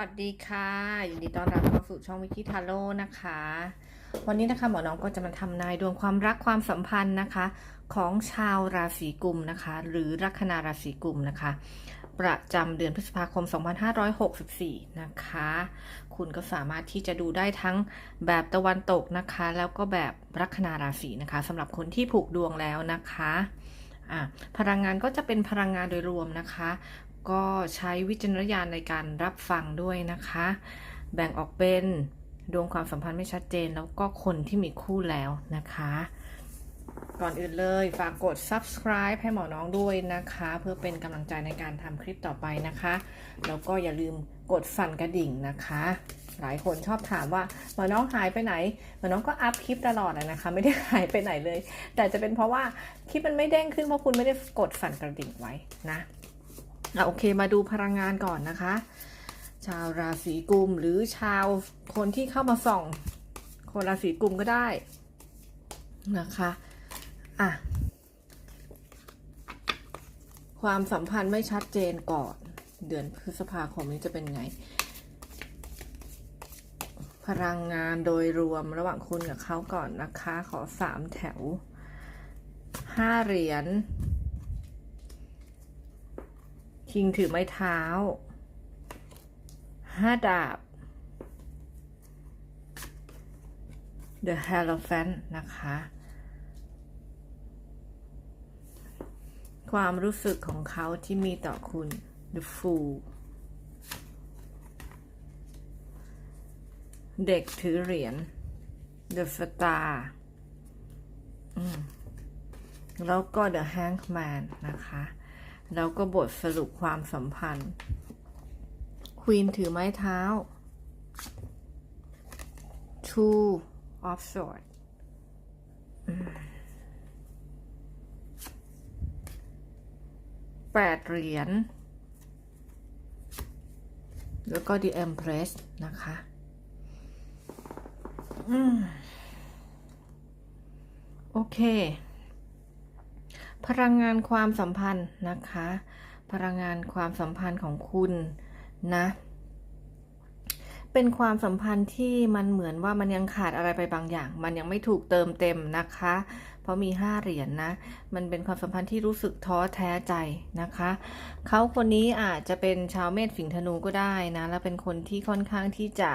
วัสดีค่ะยินดีต้อนรับเข้าสู่ช่องวิกิทาโร่นะคะ วันนี้นะคะหมอน้องก็จะมาทำนายดวงความรักความสัมพันธ์นะคะ ของชาวราศีกุมนะคะ หรือลัคนาราศีกุมนะคะ ประจำเดือนพฤษภาคม 2564 นะคะ คุณก็สามารถที่จะดูได้ทั้งแบบตะวันตกนะคะ แล้วก็แบบลัคนาราศีนะคะสำหรับคนที่ผูกดวงแล้วนะคะอะพลังงานก็จะเป็นพลังงานโดยรวมนะคะ ก็ใช้วิจารณญาณในการรับฟังด้วยนะคะ แบ่งออกเป็นดวงความสัมพันธ์ไม่ชัดเจน แล้วก็คนที่มีคู่แล้วนะคะ ก่อนอื่นเลยฝากกด subscribe ให้หมอน้องด้วยนะคะ เพื่อเป็นกำลังใจในการทำคลิปต่อไปนะคะ แล้วก็อย่าลืมกดสั่นกระดิ่งนะคะหลายคนชอบถามว่าหมอน้องหายไปไหนหมอน้องก็อัพคลิปตลอดนะคะ ไม่ได้หายไปไหนเลย แต่จะเป็นเพราะว่าคลิปมันไม่เด้งขึ้นเพราะคุณไม่ได้กดสั่นกระดิ่งไว้นะ อะโอเคมาดูพลังงานก่อนนะคะ ชาวราศีกุมหรือชาวคนที่เข้ามาส่อง คนราศีกุมก็ได้นะคะอะความสัมพันธ์ไม่ชัดเจนก่อน เดือนพฤษภาคมนี้จะเป็นไง พลังงานโดยรวมระหว่างคุณกับเขาก่อนนะคะ ขอสามแถวห้าเหรียญ คิงถือไม้เท้า ห้าดาบ The Hierophant นะคะ ความรู้สึกของเขาที่มีต่อคุณ The Fool เด็กถือเหรียญ The Star แล้วก็ The Hangman นะคะ แล้วก็บทสรุปความสัมพันธ์ ควีนถือไม้เท้า two of swords อืมแปดเหรียญ แล้วก็ the empress นะคะอืมโอเค พลังงานความสัมพันธ์นะคะ พลังงานความสัมพันธ์ของคุณนะ เป็นความสัมพันธ์ที่มันเหมือนว่ามันยังขาดอะไรไปบางอย่าง มันยังไม่ถูกเติมเต็มนะคะ เพราะมีห้าเหรียญนนะ มันเป็นความสัมพันธ์ที่รู้สึกท้อแท้ใจนะคะ เขาคนนี้อาจจะเป็นชาวเมษสิงธนูก็ได้นะ แล้วเป็นคนที่ค่อนข้างที่จะ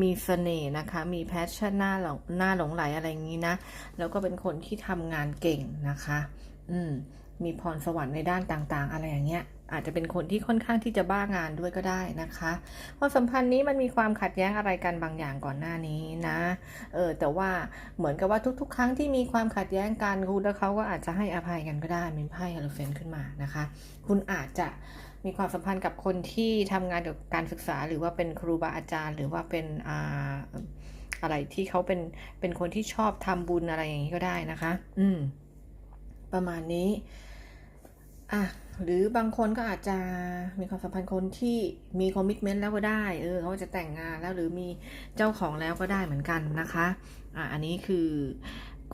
มีเสน่ห์นะคะ มีแพชชั่นหน้าหลงหน้าหลงไหลอะไรอย่างนี้นะ แล้วก็เป็นคนที่ทำงานเก่งนะคะ อืม มีพรสวรรค์ในด้านต่างๆ อะไรอย่างเงี้ย อาจจะเป็นคนที่ค่อนข้างที่จะบ้างานด้วยก็ได้นะคะความสัมพันธ์นี้มันมีความขัดแย้งอะไรกันบางอย่างก่อนหน้านี้นะ เออ แต่ว่าเหมือนกับว่าทุก ๆ ครั้งที่มีความขัดแย้งกันคุณและเขาก็อาจจะให้อภัยกันก็ได้มีไพ่ฮาโลเฟนขึ้นมานะคะ คุณอาจจะมีความสัมพันธ์กับคนที่ทำงานเกี่ยวกับการศึกษา หรือว่าเป็นครูบาอาจารย์ หรือว่าเป็นอ่าอะไรที่เขาเป็นเป็นคนที่ชอบทำบุญอะไรอย่างนี้ก็ได้นะคะ อืม ประมาณนี้อะหรือบางคนก็อาจจะมีความสัมพันธ์คนที่มีคอมมิชเมนต์แล้วก็ได้ เออเขาจะแต่งงานแล้วหรือมีเจ้าของแล้วก็ได้เหมือนกันนะคะอะอันนี้คือ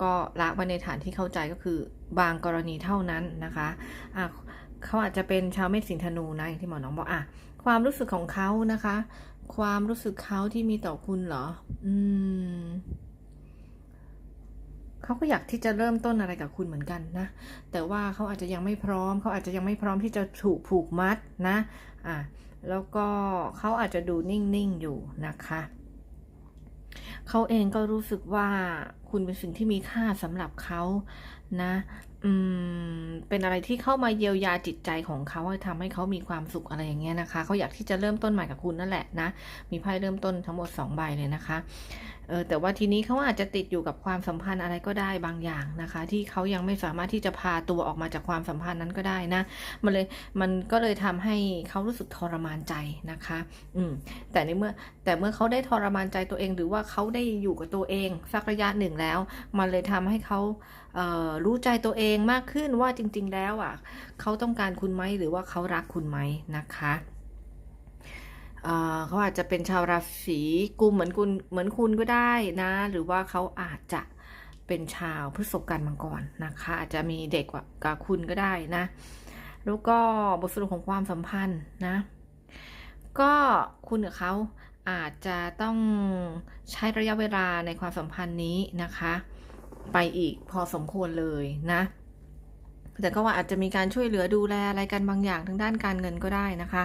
ก็ละไว้ในฐานที่เข้าใจก็คือบางกรณีเท่านั้นนะคะอะเขาอาจจะเป็นชาวเมษสิงธนูนะอย่างที่หมอน้องบอกอะความรู้สึกของเขานะคะ ความรู้สึกเขาที่มีต่อคุณเหรอ อืม เขาก็อยากที่จะเริ่มต้นอะไรกับคุณเหมือนกันนะ แต่ว่าเขาอาจจะยังไม่พร้อม เขาอาจจะยังไม่พร้อมที่จะถูกผูกมัดนะ อะแล้วก็เขาอาจจะดูนิ่งๆอยู่นะคะเขาเองก็รู้สึกว่าคุณเป็นสิ่งที่มีค่าสำหรับเขานะ อืม เป็นอะไรที่เข้ามาเยียวยาจิตใจของเขาทำให้เขามีความสุขอะไรอย่างเงี้ยนะคะ เขาอยากที่จะเริ่มต้นใหม่กับคุณนั่นแหละนะ มีไพ่เริ่มต้นทั้งหมด 2 ใบเลยนะคะ เออแต่ว่าทีนี้เขาอาจจะติดอยู่กับความสัมพันธ์อะไรก็ได้บางอย่างนะคะ ที่เขายังไม่สามารถที่จะพาตัวออกมาจากความสัมพันธ์นั้นก็ได้นะมันเลยมันก็เลยทำให้เขารู้สึกทรมานใจนะคะ อืมแต่ในเมื่อแต่เมื่อเขาได้ทรมานใจตัวเอง หรือว่าเขาได้อยู่กับตัวเองสักระยะหนึ่งแล้ว มันเลยทำให้เขาเอ่อรู้ใจตัวเองมากขึ้นว่าจริง ๆ แล้วอะเขาต้องการคุณไหมหรือว่าเขารักคุณไหมนะคะ เขาอาจจะเป็นชาวราศีกุมเหมือนคุณเหมือนคุณก็ได้นะ หรือว่าเขาอาจจะเป็นชาวพฤษภกันมังกรนะคะ อาจจะมีเด็กกว่ากับคุณก็ได้นะ แล้วก็บทสรุปของความสัมพันธ์นะ ก็คุณกับเขาอาจจะต้องใช้ระยะเวลาในความสัมพันธ์นี้นะคะ ไปอีกพอสมควรเลยนะ แต่ก็ว่าอาจจะมีการช่วยเหลือดูแลอะไรกันบางอย่างทางด้านการเงินก็ได้นะคะ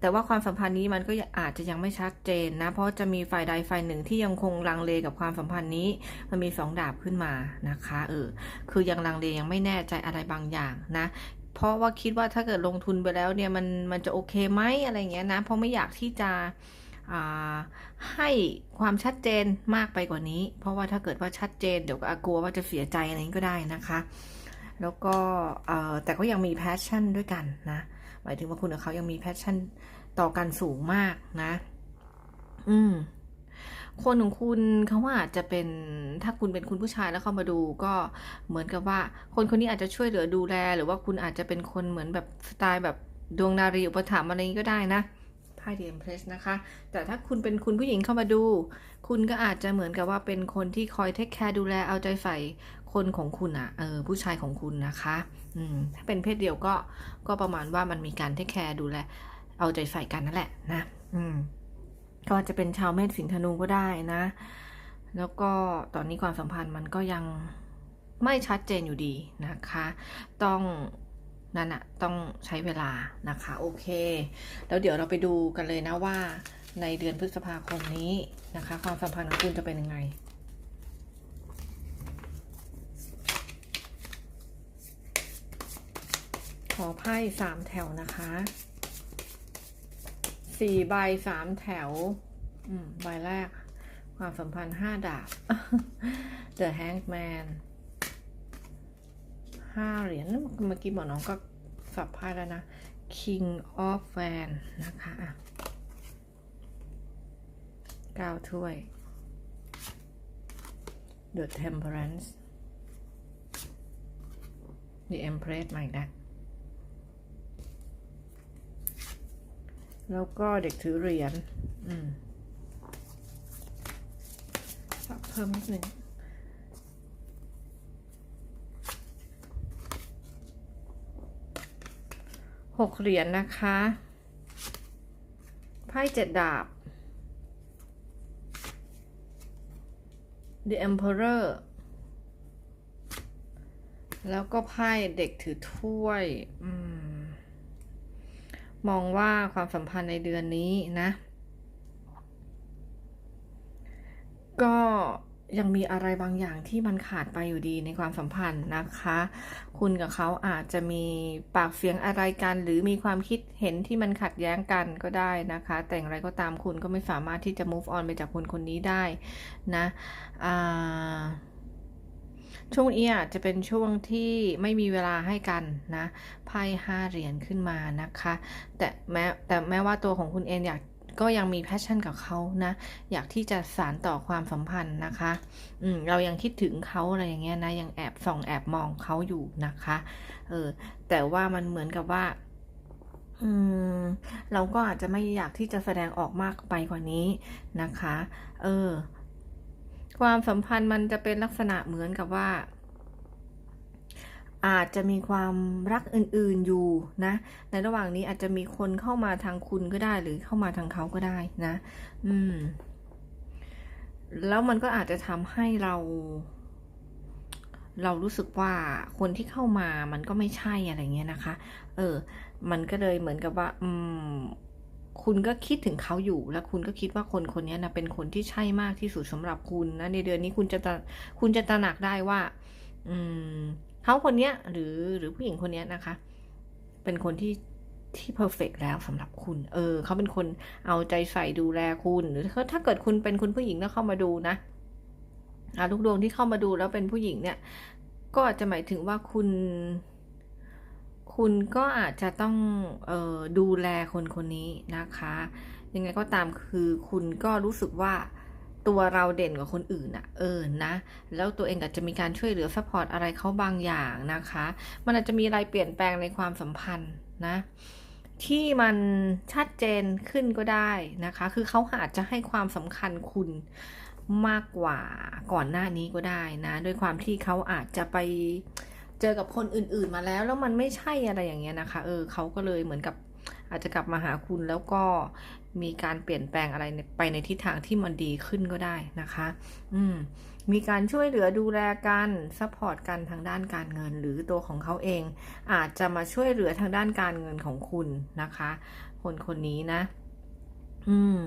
แต่ว่าความสัมพันธ์นี้มันก็อาจจะยังไม่ชัดเจนนะ เพราะจะมีฝ่ายใดฝ่ายหนึ่งที่ยังคงลังเลกับความสัมพันธ์นี้ มันมีสองดาบขึ้นมานะคะ เออ คือยังลังเลยังไม่แน่ใจอะไรบางอย่างนะ เพราะว่าคิดว่าถ้าเกิดลงทุนไปแล้วเนี่ยมันมันจะโอเคไหมอะไรเงี้ยนะ เพราะไม่อยากที่จะให้ความชัดเจนมากไปกว่านี้ เพราะว่าถ้าเกิดว่าชัดเจนเดี๋ยวก็กลัวว่าจะเสียใจอะไรนี้ก็ได้นะคะ แล้วก็แต่ก็ยังมีแพชชั่นด้วยกันนะหมายถึงว่าคุณกับเขายังมีแพชชั่นต่อกันสูงมากนะ อืมคนของคุณเขาว่าอาจจะเป็นถ้าคุณเป็นคุณผู้ชายแล้วเข้ามาดูก็เหมือนกับว่า คนคนนี้อาจจะช่วยเหลือดูแล หรือว่าคุณอาจจะเป็นคนเหมือนแบบสไตล์แบบดวงนารีอุปถัมภ์อะไรนี้ก็ได้นะไพ่เดียมเพรสนะคะ แต่ถ้าคุณเป็นคุณผู้หญิงเข้ามาดู คุณก็อาจจะเหมือนกับว่าเป็นคนที่คอยเทคแคร์ดูแลเอาใจใส่ คนของคุณอะเออผู้ชายของคุณนะคะอืมถ้าเป็นเพศเดียวก็ก็ประมาณว่ามันมีการเทคแคร์ดูแลเอาใจใส่กันนั่นแหละนะอืมก็จะเป็นชาวเมษสิงธนูก็ได้นะ แล้วก็ตอนนี้ความสัมพันธ์มันก็ยังไม่ชัดเจนอยู่ดีนะคะ ต้องนั่นอะต้องใช้เวลานะคะ โอเค แล้วเดี๋ยวเราไปดูกันเลยนะว่าในเดือนพฤษภาคมนี้นะคะ ความสัมพันธ์ของคุณจะเป็นยังไง ขอไพ่สามแถวนะคะสี่ใบสามแถว อืม ใบแรก ความสัมพันธ์ห้าดาบ The hangman ห้าเหรียญเมื่อกี้บอกน้องก็สับไพ่แล้วนะ King of Fan นะคะอะเก้าถ้วย The Temperance The Empress มาอีกแล้ว แล้วก็เด็กถือเหรียญอืมปรับเพิ่มนิดนึงหกเหรียญนนะคะ ไพ่เจ็ดดาบ The Emperor แล้วก็ไพ่เด็กถือถ้วย อืม มองว่าความสัมพันธ์ในเดือนนี้นะ ก็ยังมีอะไรบางอย่างที่มันขาดไปอยู่ดีในความสัมพันธ์นะคะ คุณกับเขาอาจจะมีปากเสียงอะไรกัน หรือมีความคิดเห็นที่มันขัดแย้งกันก็ได้นะคะ แต่อย่างไรก็ตามคุณก็ไม่สามารถที่จะ move on ไปจากคนคนนี้ได้นะอ่า ช่วงนี้อาจจะเป็นช่วงที่ไม่มีเวลาให้กันนะไพ่ห้าเหรียญขึ้นมานะคะ แต่แม้แต่แม้ว่าตัวของคุณเองอยากก็ยังมีแพชชั่นกับเขานะ อยากที่จะสารต่อความสัมพันธ์นะคะ อืมเรายังคิดถึงเขาอะไรอย่างเงี้ยนะ ยังแอบส่องแอบมองเขาอยู่นะคะ เออ แต่ว่ามันเหมือนกับว่า อืม เราก็อาจจะไม่อยากที่จะแสดงออกมากไปกว่านี้นะคะ เออ ความสัมพันธ์มันจะเป็นลักษณะเหมือนกับว่า อาจจะมีความรักอื่นๆอยู่นะ ในระหว่างนี้อาจจะมีคนเข้ามาทางคุณก็ได้หรือเข้ามาทางเขาก็ได้นะ อืม แล้วมันก็อาจจะทำให้เรา เรารู้สึกว่าคนที่เข้ามามันก็ไม่ใช่อะไรเงี้ยนะคะ เออ มันก็เลยเหมือนกับว่า อืม คุณก็คิดถึงเขาอยู่ แล้วคุณก็คิดว่าคนคนนี้นะเป็นคนที่ใช่มากที่สุดสำหรับคุณนะในเดือนนี้คุณจะคุณจะตระหนักได้ว่า อืมเขาคนนี้หรือหรือผู้หญิงคนนี้นะคะ เป็นคนที่ที่เพอร์เฟกแล้วสำหรับคุณ เออ เขาเป็นคนเอาใจใส่ดูแลคุณ หรือถ้าเกิดคุณเป็นคุณผู้หญิงแล้วเข้ามาดูนะลูกดวงที่เข้ามาดูแล้วเป็นผู้หญิงเนี่ย ก็อาจจะหมายถึงว่าคุณ คุณก็อาจจะต้องออดูแลคนคนนี้นะคะ ยังไงก็ตามคือคุณก็รู้สึกว่าตัวเราเด่นกว่าคนอื่นอะเออนะ แล้วตัวเองอาจจะมีการช่วยเหลือซัพพอร์ตอะไรเขาบางอย่างนะคะ มันอาจจะมีอะไรเปลี่ยนแปลงในความสัมพันธ์นะ ที่มันชัดเจนขึ้นก็ได้นะคะ คือเขาอาจจะให้ความสำคัญคุณมากกว่าก่อนหน้านี้ก็ได้นะ ด้วยความที่เขาอาจจะไป เจอกับคนอื่นๆมาแล้ว แล้วมันไม่ใช่อะไรอย่างเงี้ยนะคะ เออเขาก็เลยเหมือนกับอาจจะกลับมาหาคุณแล้วก็มีการเปลี่ยนแปลงอะไรไปในทิศทางที่มันดีขึ้นก็ได้นะคะ อืม มีการช่วยเหลือดูแลกันซัพพอร์ตกันทางด้านการเงิน หรือตัวของเขาเอง อาจจะมาช่วยเหลือทางด้านการเงินของคุณนะคะ คนคนนี้นะ อืม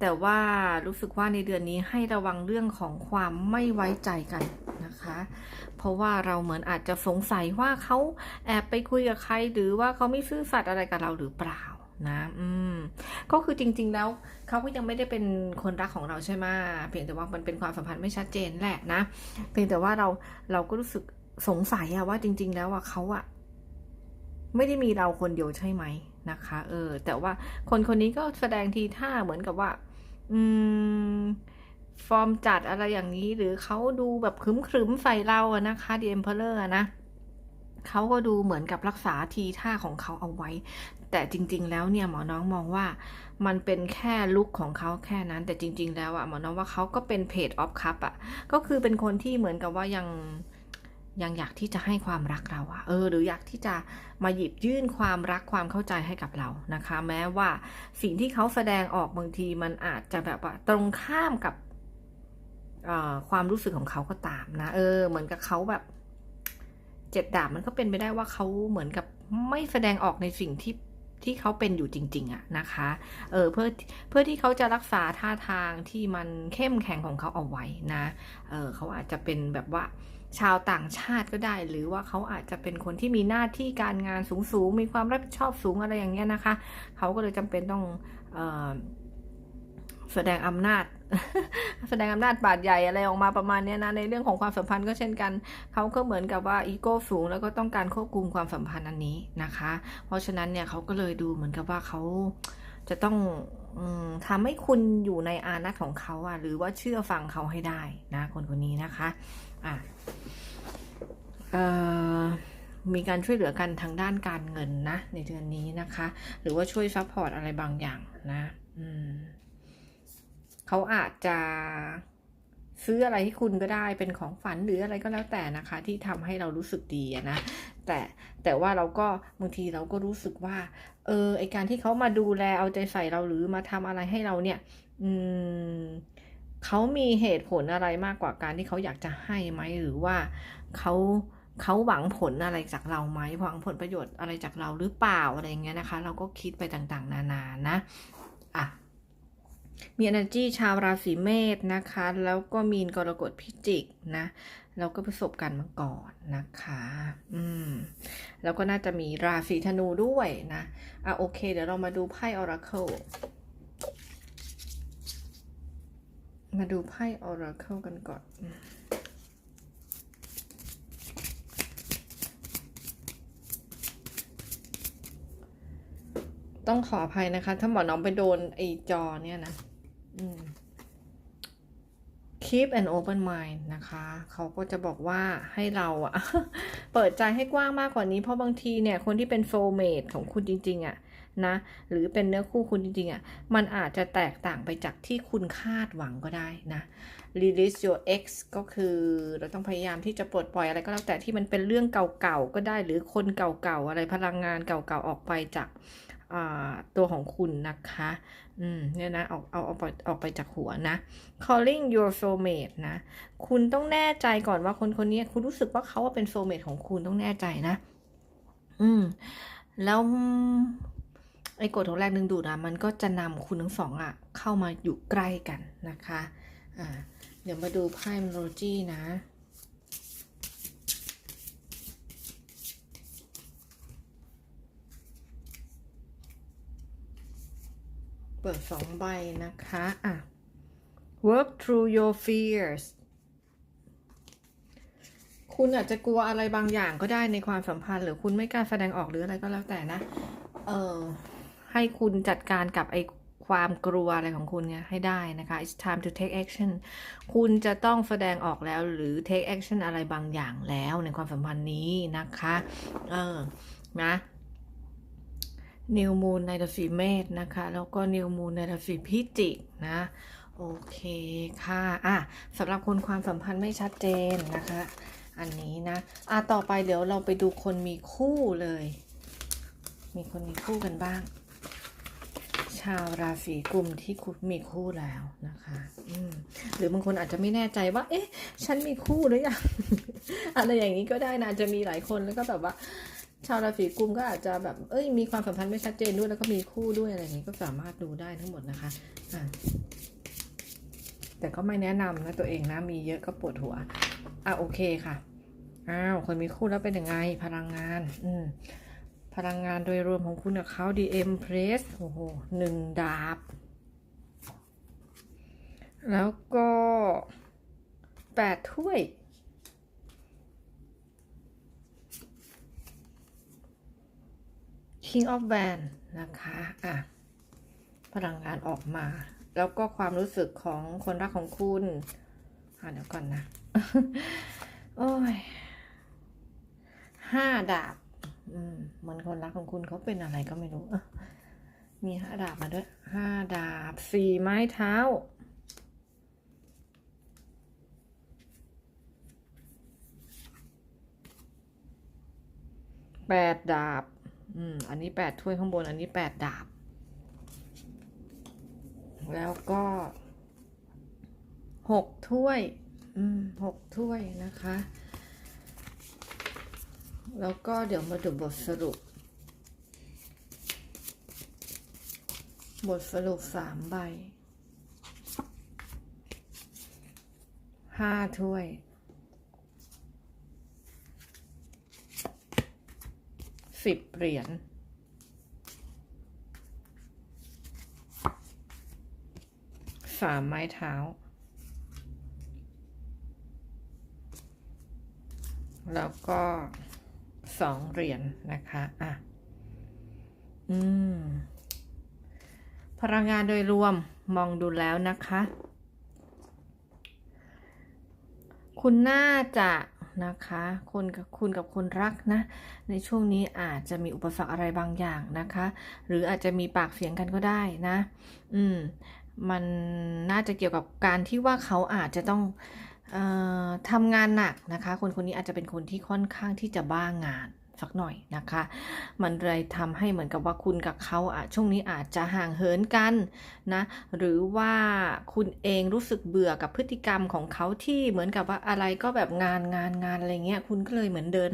แต่ว่ารู้สึกว่าในเดือนนี้ให้ระวังเรื่องของความไม่ไว้ใจกันนะคะ เพราะว่าเราเหมือนอาจจะสงสัยว่าเขาแอบไปคุยกับใคร หรือว่าเขาไม่ซื่อสัตย์อะไรกับเราหรือเปล่านะ อืม ก็คือจริง ๆ แล้วเขาก็ยังไม่ได้เป็นคนรักของเราใช่ไหมเพียงแต่ว่ามันเป็นความสัมพันธ์ไม่ชัดเจนแหละนะ เพียงแต่ว่าเราเราก็รู้สึกสงสัยอะว่าจริง ๆ แล้วอะเขาอะไม่ได้มีเราคนเดียวใช่ไหมนะคะ เออ แต่ว่าคนคนนี้ก็แสดงทีท่าเหมือนกับว่า อืม ฟอร์มจัดอะไรอย่างนี้ หรือเขาดูแบบขรึมๆใส่เราอะนะคะ The Emperor อะนะเขาก็ดูเหมือนกับรักษาทีท่าของเขาเอาไว้ แต่จริง ๆ แล้วเนี่ยหมอน้องมองว่ามันเป็นแค่ลุคของเขาแค่นั้น แต่จริง ๆ แล้วอะหมอน้องว่าเขาก็เป็นเพจออฟคัพอะก็คือเป็นคนที่เหมือนกับว่ายัง ยังอยากที่จะให้ความรักเราอะเออ หรืออยากที่จะมาหยิบยื่นความรักความเข้าใจให้กับเรานะคะ แม้ว่าสิ่งที่เขาแสดงออกบางทีมันอาจจะแบบว่าตรงข้ามกับความรู้สึกของเขาก็ตามนะ เออ เหมือนกับเขาแบบ เจ็ดดาบมันก็เป็นไปได้ว่าเขาเหมือนกับไม่แสดงออกในสิ่งที่ที่เขาเป็นอยู่จริง ๆอะนะคะ เออเพื่อเพื่อที่เขาจะรักษาท่าทางที่มันเข้มแข็งของเขาเอาไว้นะ เออเขาอาจจะเป็นแบบว่า ชาวต่างชาติก็ได้ หรือว่าเขาอาจจะเป็นคนที่มีหน้าที่การงานสูงๆ มีความรับผิดชอบสูงอะไรอย่างเงี้ยนะคะ เขาก็เลยจำเป็นต้องเออแสดงอำนาจ แสดงอำนาจบาดใหญ่อะไรออกมาประมาณนี้นะ ในเรื่องของความสัมพันธ์ก็เช่นกัน เขาก็เหมือนกับว่าอีโก้สูงแล้วก็ต้องการควบคุมความสัมพันธ์อันนี้นะคะ เพราะฉะนั้นเนี่ยเขาก็เลยดูเหมือนกับว่าเขาจะต้องอทำให้คุณอยู่ในอานัตของเขาอะหรือว่าเชื่อฟังเขาให้ได้นะคนคนนี้นะคะ อะมีการช่วยเหลือกันทางด้านการเงินนะ ในเดือนนี้นะคะ หรือว่าช่วยซัพพอร์ตอะไรบางอย่างนะเขาอาจจะซื้ออะไรให้คุณก็ได้เป็นของฝันหรืออะไรก็แล้วแต่นะคะ ที่ทำให้เรารู้สึกดีนะแต่แต่ว่าเราก็บางทีเราก็รู้สึกว่า เออไอการที่เขามาดูแลเอาใจใส่เราหรือมาทำอะไรให้เราเนี่ย อืม เขามีเหตุผลอะไรมากกว่าการที่เขาอยากจะให้ไหมหรือว่าเขาเขาหวังผลอะไรจากเราไหมหวังผลประโยชน์อะไรจากเราหรือเปล่าอะไรเงี้ยนะคะ เราก็คิดไปต่างๆ นานานะอะมี energy ชาวราศีเมษนะคะ แล้วก็มีนกรกฎพิจิกนะแล้วก็ประสบการณ์มาก่อนนะคะ อืม แล้วก็น่าจะมีราศีธนูด้วยนะ อะโอเค เดี๋ยวเรามาดูไพ่ Oracle มาดูไพ่ Oracle กันก่อน ต้องขออภัยนะคะ ถ้าหมอน้องไปโดนไอจอเนี่ยนะ keep an open mind นะคะ เขาก็จะบอกว่าให้เราอะเปิดใจให้กว้างมากกว่านี้ เพราะบางทีเนี่ย คนที่เป็น soulmate ของคุณจริง ๆอะ นะหรือเป็นเนื้อคู่คุณจริงๆอะมันอาจจะแตกต่างไปจากที่คุณคาดหวังก็ได้นะ release your ex ก็คือเราต้องพยายามที่จะปลดปล่อยอะไรก็แล้วแต่ที่มันเป็นเรื่องเก่าๆก็ได้หรือคนเก่าๆอะไรพลังงานเก่าๆออกไปจากตัวของคุณนะคะ อืม เนี่ยนะ ออกเอาเอาไปออกไปจากหัวนะ calling your soulmate นะ คุณต้องแน่ใจก่อนว่าคนคนนี้คุณรู้สึกว่าเขาเป็น soulmate ของคุณต้องแน่ใจนะ อืม แล้ว ไอ้กฎของแรงดึงดูดอะมันก็จะนำคุณทั้งสองอะเข้ามาอยู่ใกล้กันนะคะอ่าเดี๋ยวมาดูไพ่มโลจีนะเปิดสองใบนะคะอะ work through your fears คุณอาจจะกลัวอะไรบางอย่างก็ได้ในความสัมพันธ์ หรือคุณไม่กล้าแสดงออกหรืออะไรก็แล้วแต่นะ เออ ให้คุณจัดการกับไอความกลัวอะไรของคุณเนี่ยให้ได้นะคะ it's time to take action คุณจะต้องแสดงออกแล้วหรือ take action อะไรบางอย่างแล้วในความสัมพันธ์นี้นะคะ เออ นะนิวมูนในราศีเมษนะคะ แล้วก็นิวมูนในราศีพิจิกนะ โอเคค่ะ อะสำหรับคนความสัมพันธ์ไม่ชัดเจนนะคะ อันนี้นะ อะต่อไปเดี๋ยวเราไปดูคนมีคู่เลย มีคนมีคู่กันบ้าง ชาวราศีกุมที่มีคู่แล้วนะคะหรือบางคนอาจจะไม่แน่ใจว่า เอ๊ะ ฉันมีคู่หรือยังอะไรอย่างนี้ก็ได้นะจะมีหลายคนแล้วก็แบบว่า ชาวราศีกุมก็อาจจะแบบเอ้ยมีความสัมพันธ์ไม่ชัดเจนด้วยแล้วก็มีคู่ด้วยอะไรอย่างนี้ก็สามารถดูได้ทั้งหมดนะคะอะแต่ก็ไม่แนะนำนะตัวเองนะมีเยอะก็ปวดหัวอะโอเคค่ะอ้าวคนมีคู่แล้วเป็นยังไงพลังงาน อืม ลังงานโดยรวมของคุณกับเขา DM Press โอ้โหหนึ่งดาบ แล้วก็แปดถ้วย King of w a n นะคะ อะ พลังงานออกมา แล้วก็ความรู้สึกของคนรักของคุณอะเดี๋ยวก่อนนะ โอ้ยห้าดาบ อืมเหมือนคนรักของคุณเขาเป็นอะไรก็ไม่รู้มีห้าดาบมาด้วยห้าดาบสี่ไม้เท้า แปดดาบ อืม อันนี้แปดถ้วยข้างบน อันนี้แปดดาบ แล้วก็หกถ้วย อืมหกถ้วยนะคะ แล้วก็เดี๋ยวมาดูบทสรุป บทสรุปสามใบห้าถ้วยสิบเหรียญสามไม้เท้า แล้วก็ สองเหรียญนนะคะอะอืมพลังงานโดยรวมมองดูแล้วนะคะ คุณน่าจะนะคะคนกับคุณกับคนรักนะ ในช่วงนี้อาจจะมีอุปสรรคอะไรบางอย่างนะคะ หรืออาจจะมีปากเสียงกันก็ได้นะ อืม มันน่าจะเกี่ยวกับการที่ว่าเขาอาจจะต้อง ทำงานหนักนะคะ คนคนนี้อาจจะเป็นคนที่ค่อนข้างที่จะบ้างงานสักหน่อยนะคะ มันเลยทำให้เหมือนกับว่าคุณกับเขาอะช่วงนี้อาจจะห่างเหินกันนะ หรือว่าคุณเองรู้สึกเบื่อกับพฤติกรรมของเขาที่เหมือนกับว่าอะไรก็แบบงานงานงานอะไรเงี้ย คุณก็เลยเหมือนเดิน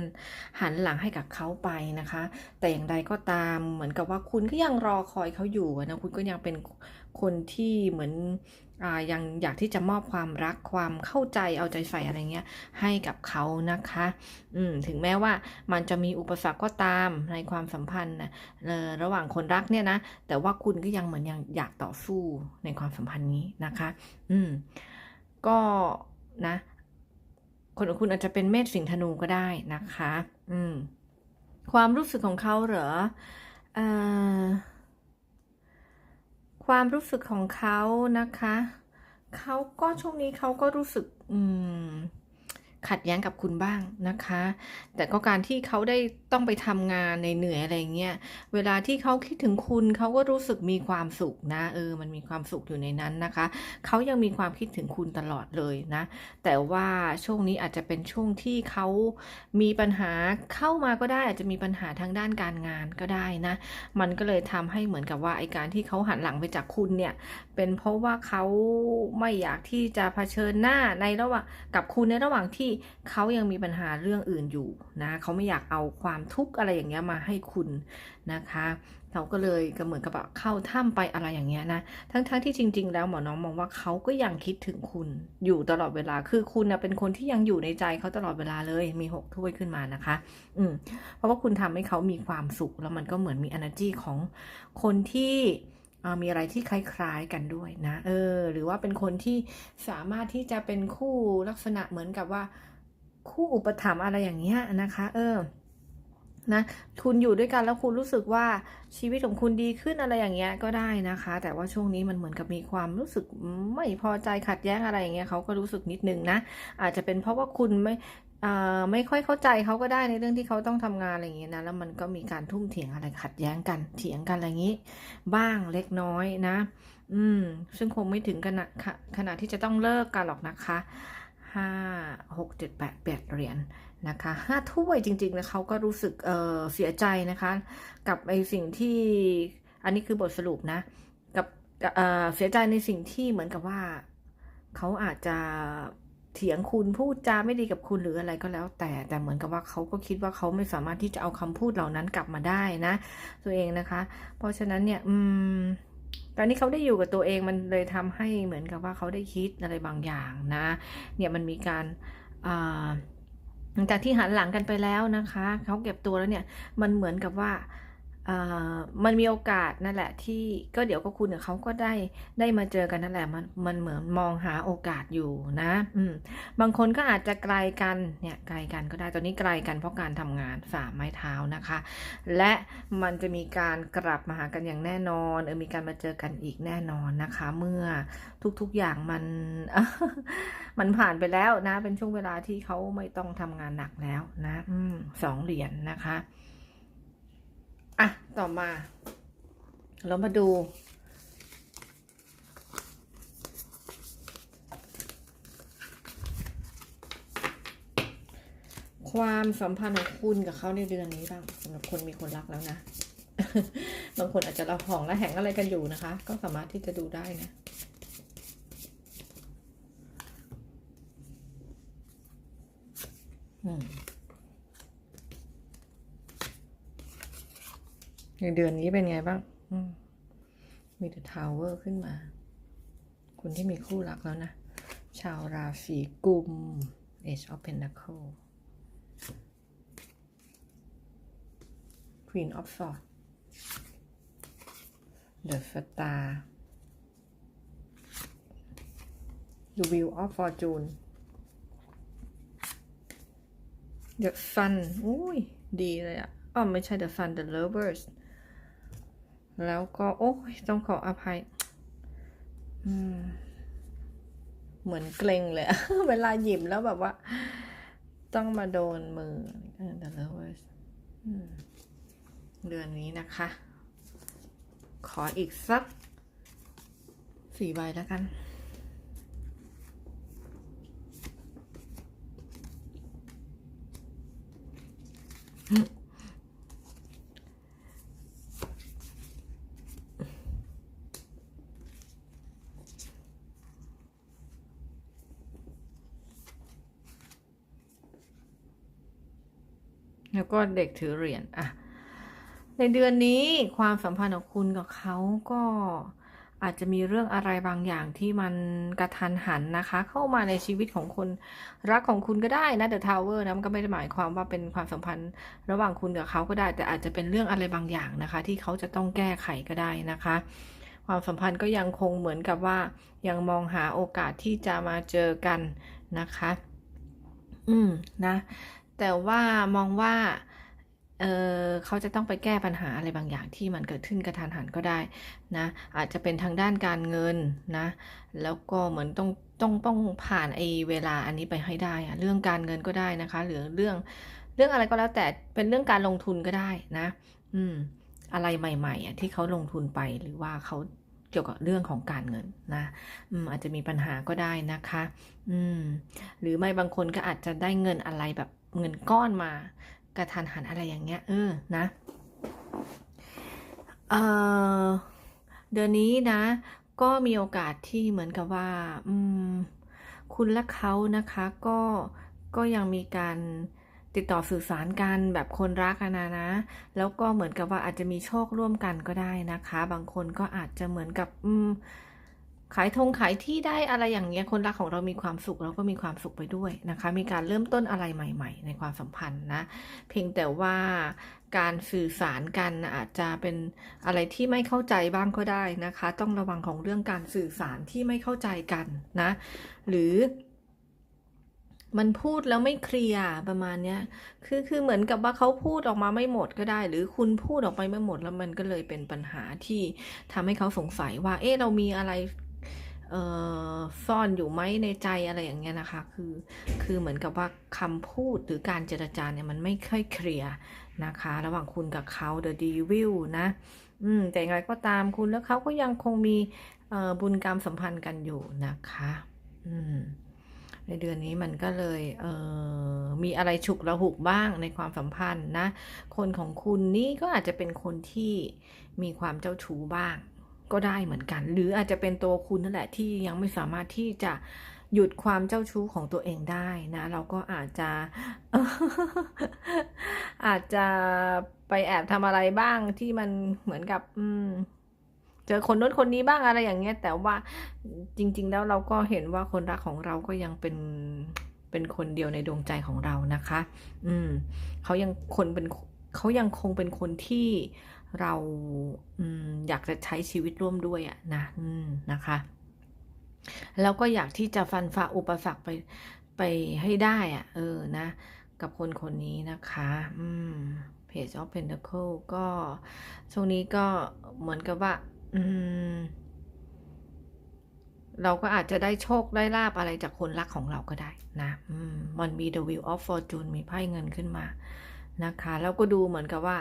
หันหลังให้กับเขาไปนะคะ แต่อย่างใดก็ตามเหมือนกับว่าคุณก็ยังรอคอยเขาอยู่นะ คุณก็ยังเป็นคนที่เหมือน ยังอยากที่จะมอบความรักความเข้าใจเอาใจใส่อะไรเงี้ยให้กับเขานะคะอืมถึงแม้ว่ามันจะมีอุปสรรคก็ตามในความสัมพันธ์นะระหว่างคนรักเนี่ยนะแต่ว่าคุณก็ยังเหมือนยังอยากต่อสู้ในความสัมพันธ์นี้นะคะ อืมก็นะคนของคุณอาจจะเป็นเมษสิงห์ธนูก็ได้นะคะ อืม ความรู้สึกของเขาเหรอเอ่อ ความรู้สึกของเขานะคะ เขาก็ช่วงนี้เขาก็รู้สึก อืม ขัดแย้งกับคุณบ้างนะคะ แต่ก็การที่เขาได้ต้องไปทำงานในเหนื่อยอะไรเงี้ย เวลาที่เขาคิดถึงคุณเขาก็รู้สึกมีความสุขนะ เออ มันมีความสุขอยู่ในนั้นนะคะ เขายังมีความคิดถึงคุณตลอดเลยนะ แต่ว่าช่วงนี้อาจจะเป็นช่วงที่เขามีปัญหาเข้ามาก็ได้ อาจจะมีปัญหาทางด้านการงานก็ได้นะ มันก็เลยทำให้เหมือนกับว่าไอการที่เขาหันหลังไปจากคุณเนี่ย เป็นเพราะว่าเขาไม่อยากที่จะเผชิญหน้าในระหว่างกับคุณในระหว่างที่เขายังมีปัญหาเรื่องอื่นอยู่นะเขาไม่อยากเอาความทุกข์อะไรอย่างเงี้ยมาให้คุณนะคะเขาก็เลยก็เหมือนกับแบบเข้าถ้ำไปอะไรอย่างเงี้ยนะทั้งๆทที่จริง ๆ แล้วหมอน้องมองว่าเขาก็ยังคิดถึงคุณอยู่ตลอดเวลาคือคุณนะเป็นคนที่ยังอยู่ในใจเขาตลอดเวลาเลยมีหกถ้วยขึ้นมานะคะ อืมเพราะว่าคุณทำให้เขามีความสุขแล้วมันก็เหมือนมี energy ของคนที่ มีอะไรที่คล้ายๆกันด้วยนะ เออ หรือว่าเป็นคนที่สามารถที่จะเป็นคู่ลักษณะเหมือนกับว่า คู่อุปถัมภ์อะไรอย่างเงี้ยนะคะ เออนะคุณอยู่ด้วยกันแล้วคุณรู้สึกว่าชีวิตของคุณดีขึ้นอะไรอย่างเงี้ยก็ได้นะคะ แต่ว่าช่วงนี้มันเหมือนกับมีความรู้สึกไม่พอใจขัดแย้งอะไรอย่างเงี้ยเขาก็รู้สึกนิดนึงนะอาจจะเป็นเพราะว่าคุณไม่ ไม่ค่อยเข้าใจเขาก็ได้ในเรื่องที่เขาต้องทำงานอะไรอย่างเงี้ยนะแล้วมันก็มีการทุ่มเถียงอะไรขัดแย้งกันเถียงกันอะไรอย่างงี้ บ้างเล็กน้อยนะ อืม ซึ่งคงไม่ถึงขนาดขนาดที่จะต้องเลิกกันหรอกนะคะห้าหกเจ็ดแปดแปดเหรียญนะคะห้าถ้วยจริงๆนะเขาก็รู้สึกเออเสียใจนะคะ กับไอสิ่งที่อันนี้คือบทสรุปนะ กับเออเสียใจในสิ่งที่เหมือนกับว่า เขาอาจจะ เถียงคุณพูดจาไม่ดีกับคุณหรืออะไรก็แล้ว แต่แต่เหมือนกับว่าเขาก็คิดว่าเขาไม่สามารถที่จะเอาคำพูดเหล่านั้นกลับมาได้นะ ตัวเองนะคะ เพราะฉะนั้นเนี่ย อืมตอนนี้เขาได้อยู่กับตัวเองมันเลยทำให้เหมือนกับว่าเขาได้คิดอะไรบางอย่างนะ เนี่ยมันมีการอ่าหลังจากที่หันหลังกันไปแล้วนะคะ เขาเก็บตัวแล้วเนี่ย มันเหมือนกับว่า มันมีโอกาสนั่นแหละ ที่ก็เดี๋ยวก็คุณกับเขาก็ได้ได้มาเจอกันนั่นแหละมันมันเหมือนมองหาโอกาสอยู่นะอืมบางคนก็อาจจะไกลกันเนี่ยไกลกันก็ได้ตอนนี้ไกลกันเพราะการทำงานสาไม้เท้านะคะ และมันจะมีการกลับมาหากันอย่างแน่นอนเออมีการมาเจอกันอีกแน่นอนนะคะ เมื่อทุกๆอย่างมันมันผ่านไปแล้วนะ เป็นช่วงเวลาที่เขาไม่ต้องทำงานหนักแล้วนะอสองเหรียญนนะคะ อะ ต่อมา เรามาดู ความสัมพันธ์ของคุณกับเขาในเดือนนี้บ้างสำหรับคนมีคนรักแล้วนะ บางคนอาจจะระหองและแหงอะไรกันอยู่นะคะ ก็สามารถที่จะดูได้นะ ในเดือนนี้เป็นไงบ้างมมีแต่ทาวเวอร์ขึ้นมาคุณที่มีคู่รักแล้วนะ ชาวราศีกุม Age of Pentacles Queen of Swords The Star The Wheel of Fortune The Sun อุ้ย ดีเลยอะอ๋อไม่ใช่ The Sun The Lovers แล้วก็โอ้ยต้องขออภัย เหมือนเกรงเลย เวลาหยิบแล้วแบบว่า ต้องมาโดนมือ The Lovers เดือนนี้นะคะ ขออีกสักสี่ใบแล้วกัน แล้วก็เด็กถือเหรียญอะในเดือนนี้ความสัมพันธ์ของคุณกับเขาก็อาจจะมีเรื่องอะไรบางอย่างที่มันกระทันหันนะคะ เข้ามาในชีวิตของคนรักของคุณก็ได้นะเดอะทาวเวอร์นะมันก็ไม่ได้หมายความว่าเป็นความสัมพันธ์ระหว่างคุณกับเขาก็ได้ แต่อาจจะเป็นเรื่องอะไรบางอย่างนะคะ ที่เขาจะต้องแก้ไขก็ได้นะคะ ความสัมพันธ์ก็ยังคงเหมือนกับว่า ยังมองหาโอกาสที่จะมาเจอกันนะคะ อืมนะ แต่ว่ามองว่าเออเขาจะต้องไปแก้ปัญหาอะไรบางอย่างที่มันเกิดขึ้นกระทันหันก็ได้นะอาจจะเป็นทางด้านการเงินนะแล้วก็เหมือนต้องต้องต้องผ่านไอ้เวลาอันนี้ไปให้ได้อะเรื่องการเงินก็ได้นะคะ หรือเรื่องเรื่องอะไรก็แล้วแต่เป็นเรื่องการลงทุนก็ได้นะ อืม อะไรใหม่ ๆอะที่เขาลงทุนไปหรือว่าเขาเกี่ยวกับเรื่องของการเงินนะอืมอาจจะมีปัญหาก็ได้นะคะ อืม หรือไม่บางคนก็อาจจะได้เงินอะไรแบบ เงินก้อนมากระทันหันอะไรอย่างเงี้ย เออนะเออเดือนนี้นะ ก็มีโอกาสที่เหมือนกับว่า อืม คุณและเขานะคะก็ก็ยังมีการติดต่อสื่อสารกันแบบคนรักนะนะ แล้วก็เหมือนกับว่าอาจจะมีโชคร่วมกันก็ได้นะคะ บางคนก็อาจจะเหมือนกับ อืม ขายทงขายที่ได้อะไรอย่างเงี้ยคนรักของเรามีความสุขเราก็มีความสุขไปด้วยนะคะ มีการเริ่มต้นอะไรใหม่ ๆ ในความสัมพันธ์นะ เพียงแต่ว่าการสื่อสารกันอาจจะเป็นอะไรที่ไม่เข้าใจบ้างก็ได้นะคะ ต้องระวังของเรื่องการสื่อสารที่ไม่เข้าใจกันนะ หรือมันพูดแล้วไม่เคลียร์ประมาณเนี้ย คือคือเหมือนกับว่าเขาพูดออกมาไม่หมดก็ได้ หรือคุณพูดออกไปไม่หมดแล้วมันก็เลยเป็นปัญหาที่ทำให้เขาสงสัยว่า เอ๊ะเรามีอะไร ซ่อนอยู่ไหมในใจอะไรอย่างเงี้ยนะคะ คือคือเหมือนกับว่าคำพูดหรือการเจรจาเนี่ยมันไม่ค่อยเคลียร์นะคะ ระหว่างคุณกับเขา The Devil นะอืมแต่อย่างไรก็ตามคุณแล้วเขาก็ยังคงมีบุญกรรมสัมพันธ์กันอยู่นะคะ อืมในเดือนนี้มันก็เลยเมีอะไรฉุกระหุกบ้างในความสัมพันธ์นะ คนของคุณนี่ก็อาจจะเป็นคนที่มีความเจ้าชู้บ้าง ก็ได้เหมือนกัน หรืออาจจะเป็นตัวคุณนั่นแหละที่ยังไม่สามารถที่จะหยุดความเจ้าชู้ของตัวเองได้นะ เราก็อาจจะอาจจะไปแอบทำอะไรบ้างที่มันเหมือนกับ อืมเจอคนนู้นคนนี้บ้างอะไรอย่างเงี้ย แต่ว่าจริง ๆ แล้วเราก็เห็นว่าคนรักของเราก็ยังเป็นเป็นคนเดียวในดวงใจของเรานะคะ อืมเขายังคนเป็นเขายังคงเป็นคนที่ เราอยากจะใช้ชีวิตร่วมด้วยอะนะนะคะ แล้วก็อยากที่จะฟันฝ่าอุปสรรคไปไปให้ได้อะเออนะ กับคนคนนี้นะคะ อืม Page of Pentacle ก็ช่วงนี้ก็เหมือนกับว่า อืม เราก็อาจจะได้โชคได้ลาบอะไรจากคนรักของเราก็ได้นะมันมี The Wheel of Fortune มีไพ่เงินขึ้นมานะคะ แล้วก็ดูเหมือนกับว่า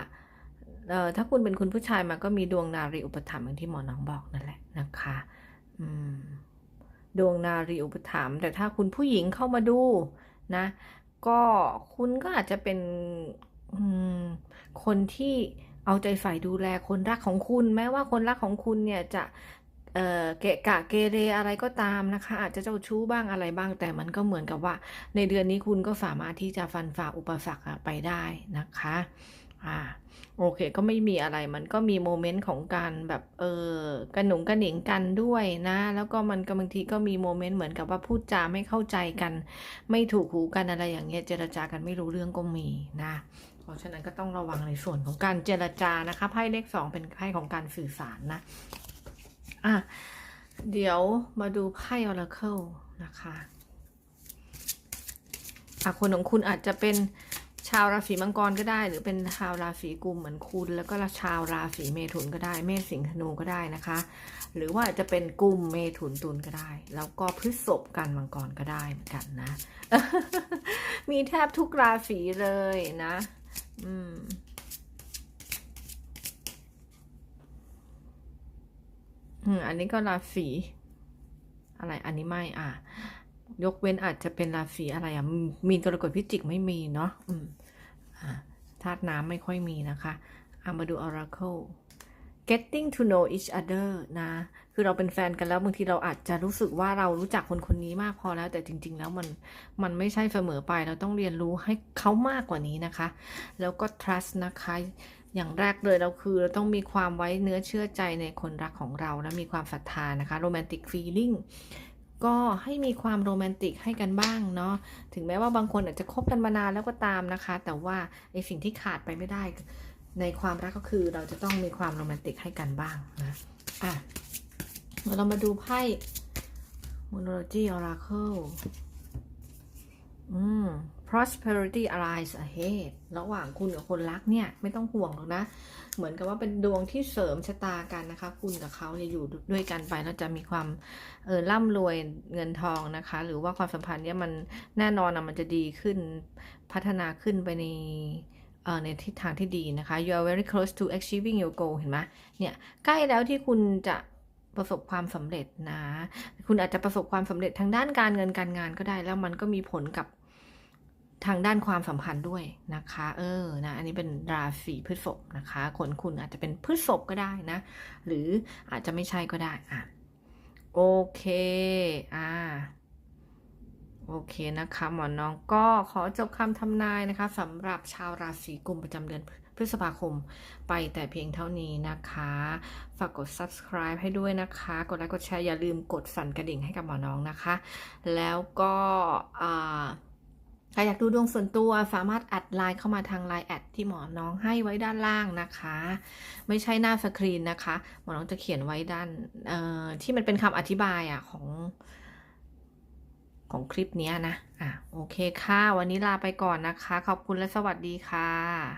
ถ้าคุณเป็นคุณผู้ชายมันก็มีดวงนารีอุปถัมภ์อย่างที่หมอน้องบอกนั่นแหละนะคะอืมดวงนารีอุปถัมภ์แต่ถ้าคุณผู้หญิงเข้ามาดูนะ ก็คุณก็อาจจะเป็นคนที่เอาใจใส่ดูแลคนรักของคุณ แม้ว่าคนรักของคุณเนี่ยจะเกะกะเกเรอะไรก็ตามนะคะ อาจจะเจ้าชู้บ้างอะไรบ้าง แต่มันก็เหมือนกับว่า ในเดือนนี้คุณก็สามารถที่จะฟันฝ่าอุปสรรคไปได้นะคะ อ่าโอเค ก็ไม่มีอะไรมันก็มีโมเมนต์ของการแบบเออกระหนุงกระหนิงกันด้วยนะ แล้วก็มันก็บางทีก็มีโมเมนต์เหมือนกับว่าพูดจาไม่เข้าใจกัน ไม่ถูกหูกันอะไรอย่างเงี้ยเจรจากันไม่รู้เรื่องก็มีนะ เพราะฉะนั้นก็ต้องระวังในส่วนของการเจรจานะคะไพ่เลขสองเป็นไพ่ของการสื่อสารนะอะเดี๋ยวมาดูไพ่ Oracle นะคะอะคนของคุณอาจจะเป็น ชาวราศีมังกรก็ได้ หรือเป็นชาวราศีกุมเหมือนคุณ แล้วก็ชาวราศีเมถุนก็ได้ เมษสิงห์ธนูก็ได้นะคะ หรือว่าจะเป็นกุมเมถุนตุลก็ได้ แล้วก็พฤษภกันมังกรก็ได้เหมือนกันนะ มีแทบทุกราศีเลยนะ อืมอันนี้ก็ราศีอะไร อันนี้ไม่ อะ ยกเว้นอาจจะเป็นราศีอะไรอะมีนกรกฎพิจิกไม่มีเนาะอืมอ่าธาตุน้ำไม่ค่อยมีนะคะเอามาดู Oracle getting to know each other นะ คือเราเป็นแฟนกันแล้วบางทีเราอาจจะรู้สึกว่าเรารู้จักคนคนนี้มากพอแล้ว แต่จริง ๆ แล้วมันมันไม่ใช่เสมอไป เราต้องเรียนรู้ให้เขามากกว่านี้นะคะ แล้วก็ trust นะคะ อย่างแรกเลยเราคือเราต้องมีความไว้เนื้อเชื่อใจในคนรักของเรา และมีความศรัทธานะคะ romantic feeling ก็ให้มีความโรแมนติกให้กันบ้างเนาะถึงแม้ว่าบางคนอาจจะคบกันมานานแล้วก็ตามนะคะ แต่ว่าไอสิ่งที่ขาดไปไม่ได้ในความรักก็คือเราจะต้องมีความโรแมนติกให้กันบ้างนะอะเรามาดูไพ่ Monology Oracle อืม prosperity arise ahead ระหว่างคุณกับคนรักเนี่ย ไม่ต้องห่วงหรอกนะ เหมือนกับว่าเป็นดวงที่เสริมชะตากันนะคะ คุณกับเขาเนี่ยอยู่ด้วยกันไปแล้วจะมีความเออร่ำรวยเงินทองนะคะ หรือว่าความสัมพันธ์เนี่ยมันแน่นอนนะมันจะดีขึ้นพัฒนาขึ้นไปในเออในทิศทางที่ดีนะคะ you are very close to achieving your goal เห็นไหมเนี่ย ใกล้แล้วที่คุณจะประสบความสำเร็จนะ คุณอาจจะประสบความสำเร็จทางด้านการเงินการงานก็ได้ แล้วมันก็มีผลกับ ทางด้านความสัมพันธ์ด้วยนะคะ เออนะอันนี้เป็นราศีพฤษภนะคะ คนคุณอาจจะเป็นพฤษภก็ได้นะ หรืออาจจะไม่ใช่ก็ได้อะโอเคอ่าโอเคนะคะหมอน้องก็ขอจบคำทำนายนะคะสำหรับชาวราศีกุมประจำเดือนพฤษภาคมไปแต่เพียงเท่านี้นะคะ ฝากกด subscribe ให้ด้วยนะคะ กดไลค์กดแชร์อย่าลืมกดสั่นกระดิ่งให้กับหมอน้องนะคะ แล้วก็อ่า ใครอยากดูดวงส่วนตัวสามารถอัดไลน์เข้ามาทางไลน์แอดที่หมอน้องให้ไว้ด้านล่างนะคะ ไม่ใช่หน้าสกรีนนะคะ หมอน้องจะเขียนไว้ด้านที่มันเป็นคำอธิบายอะของของคลิปนี้นะ อะ โอเคค่ะ วันนี้ลาไปก่อนนะคะ ขอบคุณและสวัสดีค่ะ